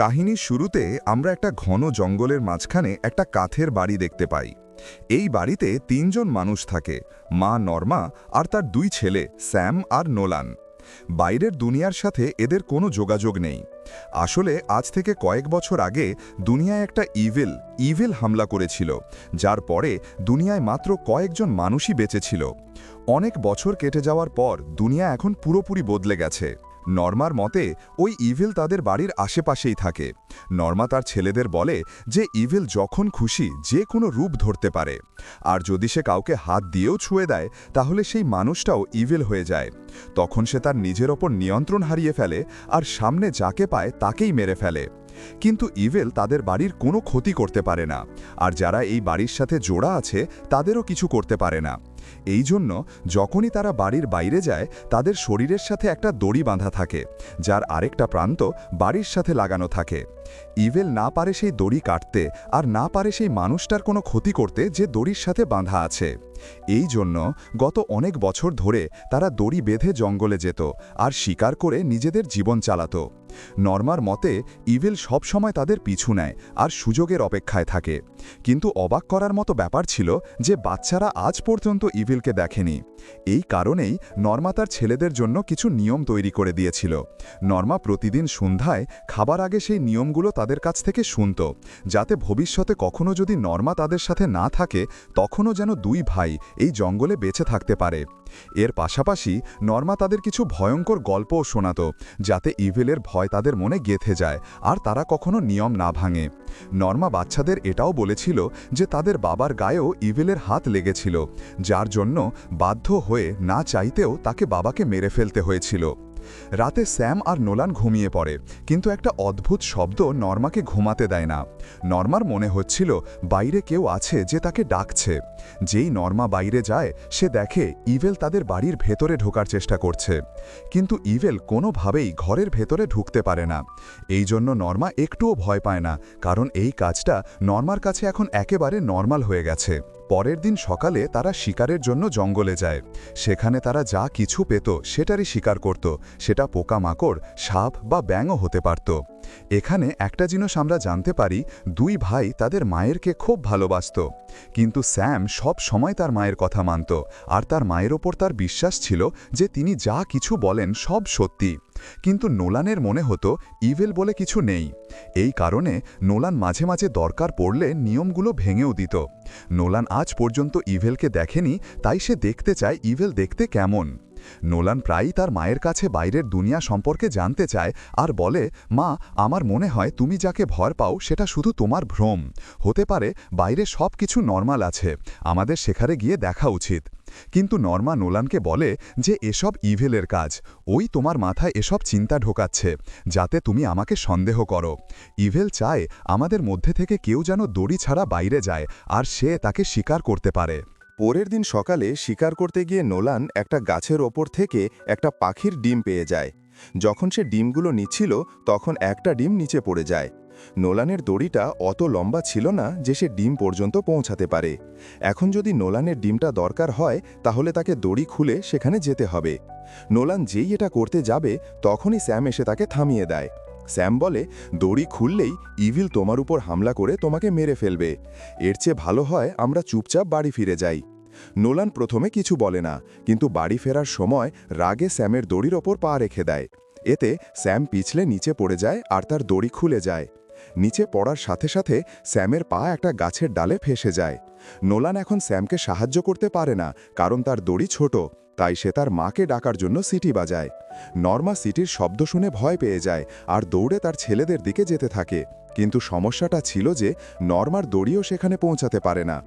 কাহিনীর শুরুতে আমরা একটা ঘন জঙ্গলের মাঝখানে একটা কাঠের বাড়ি দেখতে পাই। এই বাড়িতে তিনজন মানুষ থাকে, মা নর্মা আর তার দুই ছেলে, স্যাম আর নোলান। বাইরের দুনিয়ার সাথে এদের কোনো যোগাযোগ নেই। আসলে আজ থেকে কয়েক বছর আগে দুনিয়ায় একটা ইভিল ইভিল হামলা করেছিল, যার পরে দুনিয়ায় মাত্র কয়েকজন মানুষই বেঁচেছিল অনেক বছর কেটে যাওয়ার পর দুনিয়া এখন পুরোপুরি বদলে গেছে। নর্মার মতে, ওই ইভিল তাদের বাড়ির আশেপাশেই থাকে। নর্মা তার ছেলেদের বলে যে, ইভিল যখন খুশি যে কোনো রূপ ধরতে পারে। আর যদি সে কাউকে হাত দিয়েও ছুঁয়ে দেয়, তাহলে সেই মানুষটাও ইভিল হয়ে যায়। তখন সে তার নিজের ওপর নিয়ন্ত্রণ হারিয়ে ফেলে, আর সামনে যাকে পায় তাকেই মেরে ফেলে। কিন্তু ইভেল তাদের বাড়ির কোনো ক্ষতি করতে পারে না, আর যারা এই বাড়ির সাথে জোড়া আছে, তাদেরও কিছু করতে পারে না। এই জন্য যখনই তারা বাড়ির বাইরে যায়, তাদের শরীরের সাথে একটা দড়ি বাঁধা থাকে, যার আরেকটা প্রান্ত বাড়ির সাথে লাগানো থাকে। ইভেল না পারে সেই দড়ি কাটতে, আর না পারে সেই মানুষটার কোনো ক্ষতি করতে যে দড়ির সাথে বাঁধা আছে। এই জন্য গত অনেক বছর ধরে তারা দড়ি বেঁধে জঙ্গলে যেত আর শিকার করে নিজেদের জীবন চালাত। নর্মার মতে, ইভিল সবসময় তাদের পিছু নেয় আর সুযোগের অপেক্ষায় থাকে। কিন্তু অবাক করার মতো ব্যাপার ছিল যে বাচ্চারা আজ পর্যন্ত ইভিলকে দেখেনি। এই কারণেই নর্মা তার ছেলেদের জন্য কিছু নিয়ম তৈরি করে দিয়েছিল। নর্মা প্রতিদিন সন্ধ্যায় খাবার আগে সেই নিয়মগুলো তাদের কাছ থেকে শুনত, যাতে ভবিষ্যতে কখনো যদি নর্মা তাদের সাথে না থাকে, তখনও যেন দুই ভাই এই জঙ্গলে বেঁচে থাকতে পারে। এর পাশাপাশি নর্মা তাদের কিছু ভয়ঙ্কর গল্পও শোনাত, যাতে ইভেলের ভয় তাদের মনে গেথে যায় আর তারা কখনো নিয়ম না ভাঙে। নর্মা বাচ্চাদের এটাও বলেছিল যে তাদের বাবার গায়েও ইভেলের হাত লেগেছিল, যার জন্য বাধ্য হয়ে না চাইতেও তাকে বাবাকে মেরে ফেলতে হয়েছিল। রাতে স্যাম আর নোলান ঘুমিয়ে পড়ে, কিন্তু একটা অদ্ভুত শব্দ নর্মাকে ঘুমাতে দেয় না। নর্মার মনে হচ্ছিল বাইরে কেউ আছে যে তাকে ডাকছে। যেই নর্মা বাইরে যায়, সে দেখে ইভেল তাদের বাড়ির ভেতরে ঢোকার চেষ্টা করছে। কিন্তু ইভেল কোনোভাবেই ঘরের ভেতরে ঢুকতে পারে না। এই জন্য নর্মা একটুও ভয় পায় না, কারণ এই কাজটা নর্মার কাছে এখন একেবারে নর্মাল হয়ে গেছে। পরের দিন সকালে তারা শিকারের জন্য জঙ্গলে যায়। সেখানে তারা যা কিছু পেত সেটারই শিকার করত। সেটা পোকামাকড়, সাপ বা ব্যাঙও হতে পারত। এখানে একটা জিনিস আমরা জানতে পারি, দুই ভাই তাদের মায়েরকে খুব ভালোবাসত। কিন্তু স্যাম সব সময় তার মায়ের কথা মানত, আর তার মায়ের ওপর তার বিশ্বাস ছিল যে তিনি যা কিছু বলেন সব সত্যি। কিন্তু নোলানের মনে হতো, ইভেল বলে কিছু নেই। এই কারণে নোলান মাঝে মাঝে দরকার পড়লে নিয়মগুলো ভেঙেও দিত। নোলান আজ পর্যন্ত ইভেলকে দেখেনি, তাই সে দেখতে চায় ইভেল দেখতে কেমন। নোলান প্রায়ই তার মায়ের কাছে বাইরের দুনিয়া সম্পর্কে জানতে চায় আর বলে, মা, আমার মনে হয় তুমি যাকে ভর পাও সেটা শুধু তোমার ভ্রম। হতে পারে বাইরে সব কিছু নর্মাল আছে, আমাদের সেখানে গিয়ে দেখা উচিত। কিন্তু নর্মা নোলানকে বলে যে, এসব ইভেলের কাজ। ওই তোমার মাথায় এসব চিন্তা ঢোকাচ্ছে, যাতে তুমি আমাকে সন্দেহ করো। ইভেল চায় আমাদের মধ্যে থেকে কেউ যেন দড়ি ছাড়া বাইরে যায়, আর সে তাকে স্বীকার করতে পারে। পরের দিন সকালে শিকার করতে গিয়ে নোলান একটা গাছের ওপর থেকে একটা পাখির ডিম পেয়ে যায়। যখন সে ডিমগুলো নিচ্ছিল, তখন একটা ডিম নিচে পড়ে যায়। নোলানের দড়িটা অত লম্বা ছিল না যে সে ডিম পর্যন্ত পৌঁছাতে পারে। এখন যদি নোলানের ডিমটা দরকার হয়, তাহলে তাকে দড়ি খুলে সেখানে যেতে হবে। নোলান যেই এটা করতে যাবে, তখনই স্যাম এসে তাকে থামিয়ে দেয়। স্যাম বলে, দড়ি খুললেই ইভিল তোমার উপর হামলা করে তোমাকে মেরে ফেলবে। এর চেয়ে ভালো হয় আমরা চুপচাপ বাড়ি ফিরে যাই। নোলান প্রথমে কিছু বলে না, কিন্তু বাড়ি ফেরার সময় রাগে স্যামের দড়ির ওপর পা রেখে দেয়। এতে স্যাম পিছলে নিচে পড়ে যায় আর তার দড়ি খুলে যায়। নিচে পড়ার সাথে সাথে স্যামের পা একটা গাছের ডালে ফেসে যায়। নোলান এখন স্যামকে সাহায্য করতে পারে না, কারণ তার দড়ি ছোট। তাই সে তার মাকে ডাকার জন্য সিটি বাজায়। নর্মা সিটির শব্দ শুনে ভয় পেয়ে যায় আর দৌড়ে তার ছেলেদের দিকে যেতে থাকে। কিন্তু সমস্যাটা ছিল যে নর্মার দড়িও সেখানে পৌঁছাতে পারে না।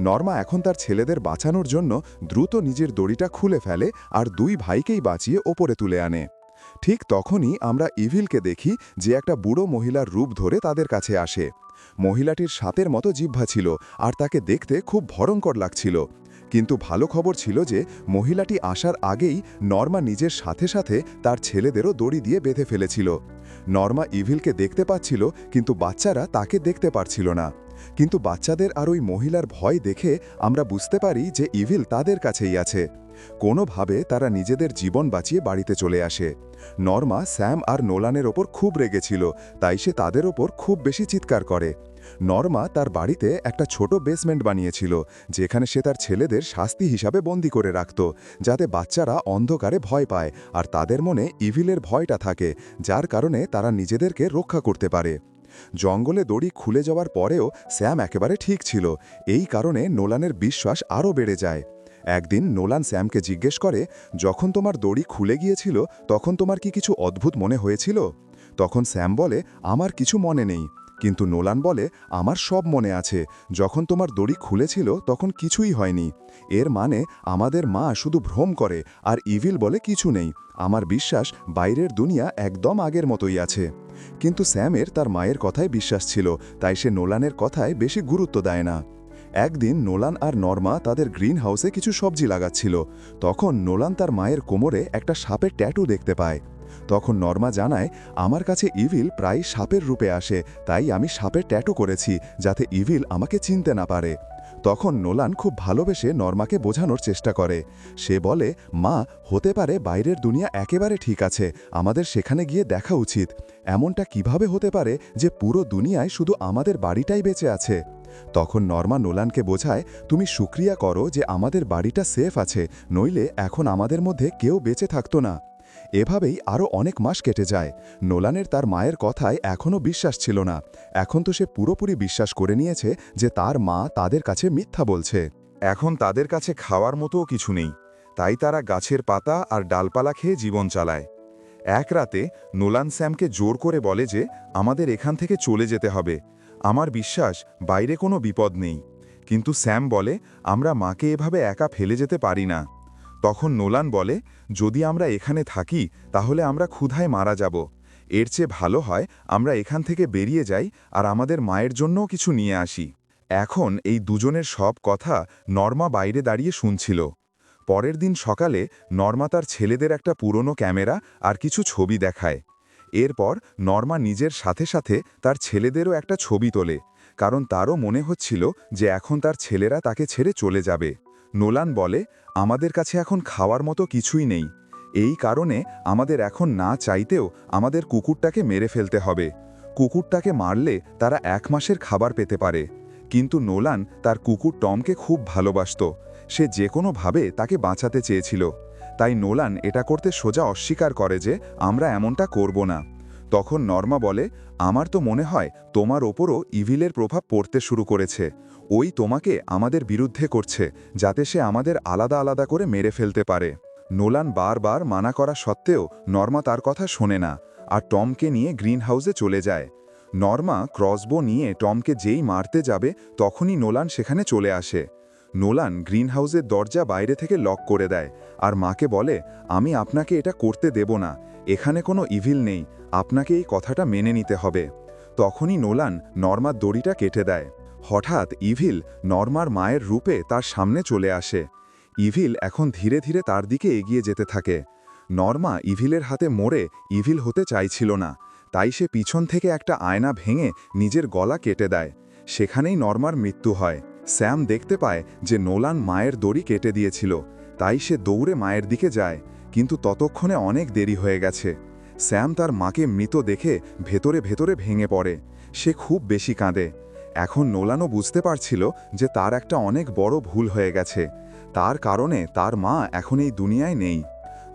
নর্মা এখন তার ছেলেদের বাঁচানোর জন্য দ্রুত নিজের দড়িটা খুলে ফেলে আর দুই ভাইকেই বাঁচিয়ে ওপরে তুলে আনে। ঠিক তখনই আমরা ইভিলকে দেখি যে একটা বুড়ো মহিলার রূপ ধরে তাদের কাছে আসে। মহিলাটির সাতের মতো জিহ্বা ছিল আর তাকে দেখতে খুব ভয়ঙ্কর লাগছিল। কিন্তু ভালো খবর ছিল যে মহিলাটি আসার আগেই নর্মা নিজের সাথে সাথে তার ছেলেদেরও দড়ি দিয়ে বেঁধে ফেলেছিল। নর্মা ইভিলকে দেখতে পাচ্ছিল, কিন্তু বাচ্চারা তাকে দেখতে পারছিল না। কিন্তু বাচ্চাদের আর ওই মহিলার ভয় দেখে আমরা বুঝতে পারি যে ইভিল তাদের কাছেই আছে। কোনোভাবে তারা নিজেদের জীবন বাঁচিয়ে বাড়িতে চলে আসে। নর্মা স্যাম আর নোলানের ওপর খুব রেগেছিল, তাই সে তাদের ওপর খুব বেশি চিৎকার করে। নর্মা তার বাড়িতে একটা ছোট বেসমেন্ট বানিয়েছিল, যেখানে সে তার ছেলেদের শাস্তি হিসাবে বন্দি করে রাখত, যাতে বাচ্চারা অন্ধকারে ভয় পায় আর তাদের মনে ইভিলের ভয়টা থাকে, যার কারণে তারা নিজেদেরকে রক্ষা করতে পারে। জঙ্গলে দড়ি খুলে যাওয়ার পরেও স্যাম একেবারে ঠিক ছিল, এই কারণে নোলানের বিশ্বাস আরও বেড়ে যায়। একদিন নোলান স্যামকে জিজ্ঞেস করে, যখন তোমার দড়ি খুলে গিয়েছিল, তখন তোমার কি কিছু অদ্ভুত মনে হয়েছিল? তখন স্যাম বলে, আমার কিছু মনে নেই। কিন্তু নোলান বলে, আমার সব মনে আছে। যখন তোমার দড়ি খুলেছিল, তখন কিছুই হয়নি। এর মানে আমাদের মা শুধু ভ্রম করে, আর ইভিল বলে কিছু নেই। আমার বিশ্বাস, বাইরের দুনিয়া একদম আগের মতোই আছে। কিন্তু স্যামের তার মায়ের কথায় বিশ্বাস ছিল, তাই সে নোলানের কথায় বেশি গুরুত্ব দেয় না। একদিন নোলান আর নর্মা তাদের গ্রিন হাউসে কিছু সবজি লাগাচ্ছিল। তখন নোলান তার মায়ের কোমরে একটা সাপের ট্যাটু দেখতে পায়। তখন নর্মা জানায়, আমার কাছে ইভিল প্রায় সাপের রূপে আসে, তাই আমি সাপের ট্যাটু করেছি, যাতে ইভিল আমাকে চিনতে না পারে। তখন নোলান খুব ভালোবেসে নর্মাকে বোঝানোর চেষ্টা করে। সে বলে, মা, হতে পারে বাইরের দুনিয়া একেবারে ঠিক আছে, আমাদের সেখানে গিয়ে দেখা উচিত। এমনটা কীভাবে হতে পারে যে পুরো দুনিয়ায় শুধু আমাদের বাড়িটাই বেঁচে আছে? তখন নর্মা নোলানকে বোঝায়, তুমি সুক্রিয়া করো যে আমাদের বাড়িটা সেফ আছে, নইলে এখন আমাদের মধ্যে কেউ বেঁচে থাকতো না। এভাবেই আরও অনেক মাস কেটে যায়। নোলানের তার মায়ের কথায় এখনও বিশ্বাস ছিল না। এখন তো সে পুরোপুরি বিশ্বাস করে নিয়েছে যে তার মা তাদের কাছে মিথ্যা বলছে। এখন তাদের কাছে খাওয়ার মতোও কিছু নেই। তাই তারা গাছের পাতা আর ডালপালা খেয়ে জীবন চালায়। এক রাতে নোলান স্যামকে জোর করে বলে যে, আমাদের এখান থেকে চলে যেতে হবে। আমার বিশ্বাস, বাইরে কোনো বিপদ নেই। কিন্তু স্যাম বলে, আমরা মাকে এভাবে একা ফেলে যেতে পারি না। তখন নোলান বলে, যদি আমরা এখানে থাকি, তাহলে আমরা ক্ষুধায় মারা যাব। এর চেয়ে ভালো হয়, আমরা এখান থেকে বেরিয়ে যাই আর আমাদের মায়ের জন্যও কিছু নিয়ে আসি এখন এই দুজনের সব কথা নর্মা বাইরে দাঁড়িয়ে শুনছিল। পরের দিন সকালে নর্মা তার ছেলেদের একটা পুরনো ক্যামেরা আর কিছু ছবি দেখায়। এরপর নর্মা নিজের সাথে সাথে তার ছেলেদেরও একটা ছবি তোলে, কারণ তারও মনে হচ্ছিল যে এখন তার ছেলেরা তাকে ছেড়ে চলে যাবে। নোলান বলে, আমাদের কাছে এখন খাওয়ার মতো কিছুই নেই। এই কারণে আমাদের এখন না চাইতেও আমাদের কুকুরটাকে মেরে ফেলতে হবে। কুকুরটাকে মারলে তারা এক মাসের খাবার পেতে পারে। কিন্তু নোলান তার কুকুর টমকে খুব ভালোবাসত। সে যে কোনোভাবে তাকে বাঁচাতে চেয়েছিল। তাই নোলান এটা করতে সোজা অস্বীকার করে যে, আমরা এমনটা করব না। তখন নর্মা বলে, আমার তো মনে হয় তোমার ওপরও ইভিলের প্রভাব পড়তে শুরু করেছে। ওই তোমাকে আমাদের বিরুদ্ধে করছে, যাতে সে আমাদের আলাদা আলাদা করে মেরে ফেলতে পারে। নোলান বারবার মানা করা সত্ত্বেও নর্মা তার কথা শোনে না, আর টমকে নিয়ে গ্রিন হাউসে চলে যায়। নর্মা ক্রসবো নিয়ে টমকে যেই মারতে যাবে, তখনই নোলান সেখানে চলে আসে। নোলান গ্রিন হাউসের দরজা বাইরে থেকে লক করে দেয়, আর মাকে বলে, আমি আপনাকে এটা করতে দেব না, এখানে কোনো ইভিল নেই, আপনাকে এই কথাটা মেনে নিতে হবে। তখনই নোলান নর্মার দড়িটা কেটে দেয়। হঠাৎ ইভিল নর্মার মায়ের রূপে তার সামনে চলে আসে। ইভিল এখন ধীরে ধীরে তার দিকে এগিয়ে যেতে থাকে। নর্মা ইভিলের হাতে মরে ইভিল হতে চাইছিল না। তাই সে পিছন থেকে একটা আয়না ভেঙে নিজের গলা কেটে দেয়। সেখানেই নর্মার মৃত্যু হয়। স্যাম দেখতে পায় যে নোলান মায়ের দড়ি কেটে দিয়েছিল। তাই সে দৌড়ে মায়ের দিকে যায়, কিন্তু ততক্ষণে অনেক দেরি হয়ে গেছে। স্যাম তার মাকে মৃত দেখে ভেতরে ভেতরে ভেঙে পড়ে। সে খুব বেশি কাঁদে। এখন নোলানও বুঝতে পারছিল যে তার একটা অনেক বড় ভুল হয়ে গেছে। তার কারণে তার মা এখন এই দুনিয়ায় নেই।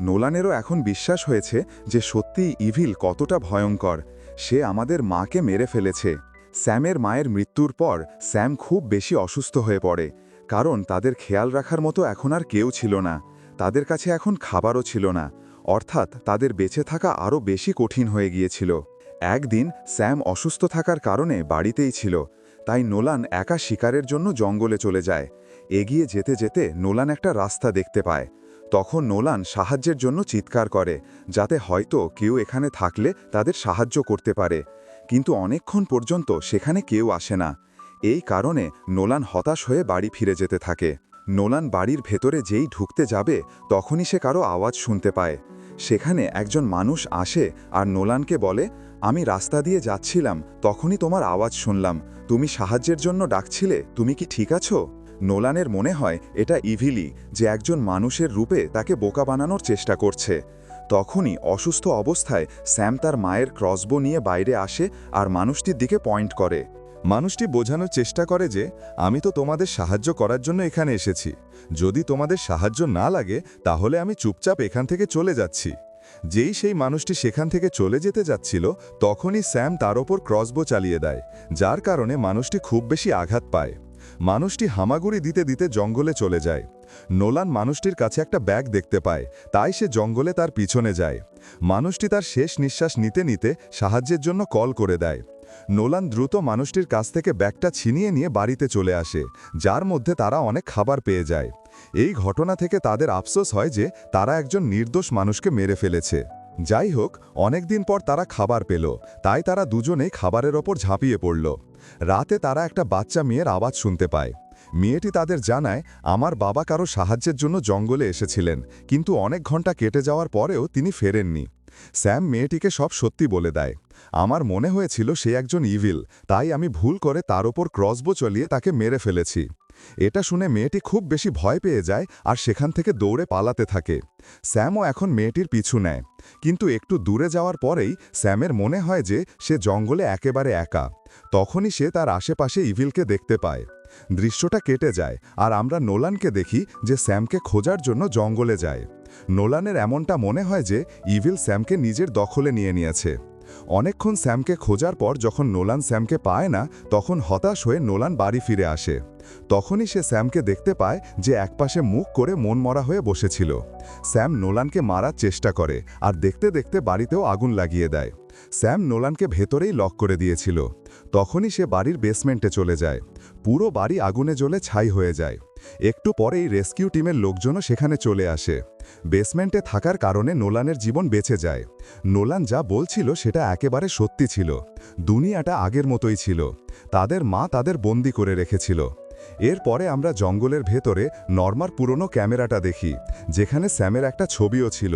নোলানেরও এখন বিশ্বাস হয়েছে যে সত্যিই ইভিল কতটা ভয়ঙ্কর। সে আমাদের মাকে মেরে ফেলেছে। স্যামের মায়ের মৃত্যুর পর স্যাম খুব বেশি অসুস্থ হয়ে পড়ে। কারণ তাদের খেয়াল রাখার মতো এখন আর কেউ ছিল না। তাদের কাছে এখন খাবারও ছিল না। অর্থাৎ তাদের বেঁচে থাকা আরও বেশি কঠিন হয়ে গিয়েছিল। একদিন স্যাম অসুস্থ থাকার কারণে বাড়িতেই ছিল। তাই নোলান একা শিকারের জন্য জঙ্গলে চলে যায়। এগিয়ে যেতে যেতে নোলান একটা রাস্তা দেখতে পায়। তখন নোলান সাহায্যের জন্য চিৎকার করে, যাতে হয়তো কেউ এখানে থাকলে তাদের সাহায্য করতে পারে। কিন্তু অনেকক্ষণ পর্যন্ত সেখানে কেউ আসে না। এই কারণে নোলান হতাশ হয়ে বাড়ি ফিরে যেতে থাকে। নোলান বাড়ির ভেতরে যেই ঢুকতে যাবে, তখনই সে কারও আওয়াজ শুনতে পায়। সেখানে একজন মানুষ আসে আর নোলানকে বলে আমি রাস্তা দিয়ে যাচ্ছিলাম, তখনই তোমার আওয়াজ শুনলাম। তুমি সাহায্যের জন্য ডাকছিলে, তুমি কি ঠিক আছো? নোলানের মনে হয়, এটা ইভিলি, যে একজন মানুষের রূপে তাকে বোকা বানানোর চেষ্টা করছে। তখনই অসুস্থ অবস্থায় স্যাম তার মায়ের ক্রসবো নিয়ে বাইরে আসে আর মানুষটির দিকে পয়েন্ট করে। মানুষটি বোঝানোর চেষ্টা করে যে, আমি তো তোমাদের সাহায্য করার জন্য এখানে এসেছি। যদি তোমাদের সাহায্য না লাগে, তাহলে আমি চুপচাপ এখান থেকে চলে যাচ্ছি। যেই সেই মানুষটি সেখান থেকে চলে যেতে যাচ্ছিল, তখনই স্যাম তার ওপর ক্রসবো চালিয়ে দেয়, যার কারণে মানুষটি খুব বেশি আঘাত পায়। মানুষটি হামাগুড়ি দিতে দিতে জঙ্গলে চলে যায়। নোলান মানুষটির কাছে একটা ব্যাগ দেখতে পায়, তাই সে জঙ্গলে তার পিছনে যায়। মানুষটি তার শেষ নিঃশ্বাস নিতে নিতে সাহায্যের জন্য কল করে দেয়। নোলান দ্রুত মানুষটির কাছ থেকে ব্যাগটা ছিনিয়ে নিয়ে বাড়িতে চলে আসে, যার মধ্যে তারা অনেক খাবার পেয়ে যায়। এই ঘটনা থেকে তাদের আফসোস হয় যে তারা একজন নির্দোষ মানুষকে মেরে ফেলেছে। যাই হোক, অনেকদিন পর তারা খাবার পেল, তাই তারা দুজনেই খাবারের ওপর ঝাঁপিয়ে পড়ল। রাতে তারা একটা বাচ্চা মেয়ের আওয়াজ শুনতে পায়। মেয়েটি তাদের জানায়, আমার বাবা কারও সাহায্যের জন্য জঙ্গলে এসেছিলেন, কিন্তু অনেক ঘণ্টা কেটে যাওয়ার পরেও তিনি ফেরেননি। স্যাম মেয়েটিকে সব সত্যি বলে দেয়। আমার মনে হয়েছিল সে একজন ইভিল, তাই আমি ভুল করে তার ওপর ক্রসবো চলিয়ে তাকে মেরে ফেলেছি। এটা শুনে মেয়েটি খুব বেশি ভয় পেয়ে যায় আর সেখান থেকে দৌড়ে পালাতে থাকে। স্যামও এখন মেয়েটির পিছু নেয়। কিন্তু একটু দূরে যাওয়ার পরেই স্যামের মনে হয় যে সে জঙ্গলে একেবারে একা। তখনই সে তার আশেপাশে ইভিলকে দেখতে পায়। দৃশ্যটা কেটে যায় আর আমরা নোলানকে দেখি যে স্যামকে খোঁজার জন্য জঙ্গলে যায়। নোলানের এমনটা মনে হয় যে ইভিল স্যামকে নিজের দখলে নিয়ে নিয়েছে। অনেকক্ষণ স্যামকে খোঁজার পর যখন নোলান স্যামকে পায় না, তখন হতাশ হয়ে নোলান বাড়ি ফিরে আসে। তখনই সে স্যামকে দেখতে পায় যে একপাশে মুখ করে মন মরা হয়ে বসেছিল। স্যাম নোলানকে মারার চেষ্টা করে আর দেখতে দেখতে বাড়িতেও আগুন লাগিয়ে দেয়। স্যাম নোলানকে ভেতরেই লক করে দিয়েছিল। তখনই সে বাড়ির বেসমেন্টে চলে যায়। পুরো বাড়ি আগুনে জ্বলে ছাই হয়ে যায়। একটু পরেই রেস্কিউ টিমের লোকজনও সেখানে চলে আসে। বেসমেন্টে থাকার কারণে নোলানের জীবন বেঁচে যায়। নোলান যা বলছিল সেটা একেবারে সত্যি ছিল। দুনিয়াটা আগের মতোই ছিল। তাদের মা তাদের বন্দি করে রেখেছিল। এরপরে আমরা জঙ্গলের ভেতরে নর্মার পুরনো ক্যামেরাটা দেখি, যেখানে স্যামের একটা ছবিও ছিল।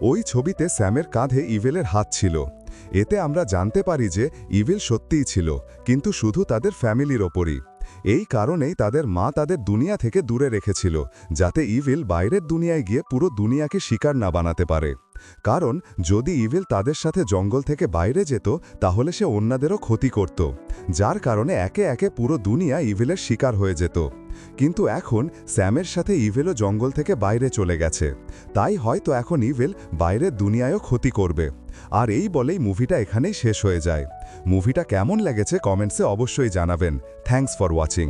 ওই ছবিতে স্যামের কাঁধে ইভেলের হাত ছিল। এতে আমরা জানতে পারি যে ইভিল সত্যিই ছিল, কিন্তু শুধু তাদের ফ্যামিলির ওপরই। এই কারণেই তাদের মা তাদের দুনিয়া থেকে দূরে রেখেছিল, যাতে ইভিল বাইরের দুনিয়ায় গিয়ে পুরো দুনিয়াকে শিকার না বানাতে পারে। কারণ যদি ইভিল তাদের সাথে জঙ্গল থেকে বাইরে যেত, তাহলে সে অন্যদেরও ক্ষতি করত, যার কারণে একে একে পুরো দুনিয়া ইভিলের শিকার হয়ে যেত। কিন্তু এখন স্যামের সাথে ইভেলও জঙ্গল থেকে বাইরে চলে গেছে, তাই হয়তো এখন ইভেল বাইরের দুনিয়ায়ও ক্ষতি করবে। আর এই বলেই মুভিটা এখানেই শেষ হয়ে যায়। মুভিটা কেমন লেগেছে কমেন্টসে অবশ্যই জানাবেন। Thanks for watching.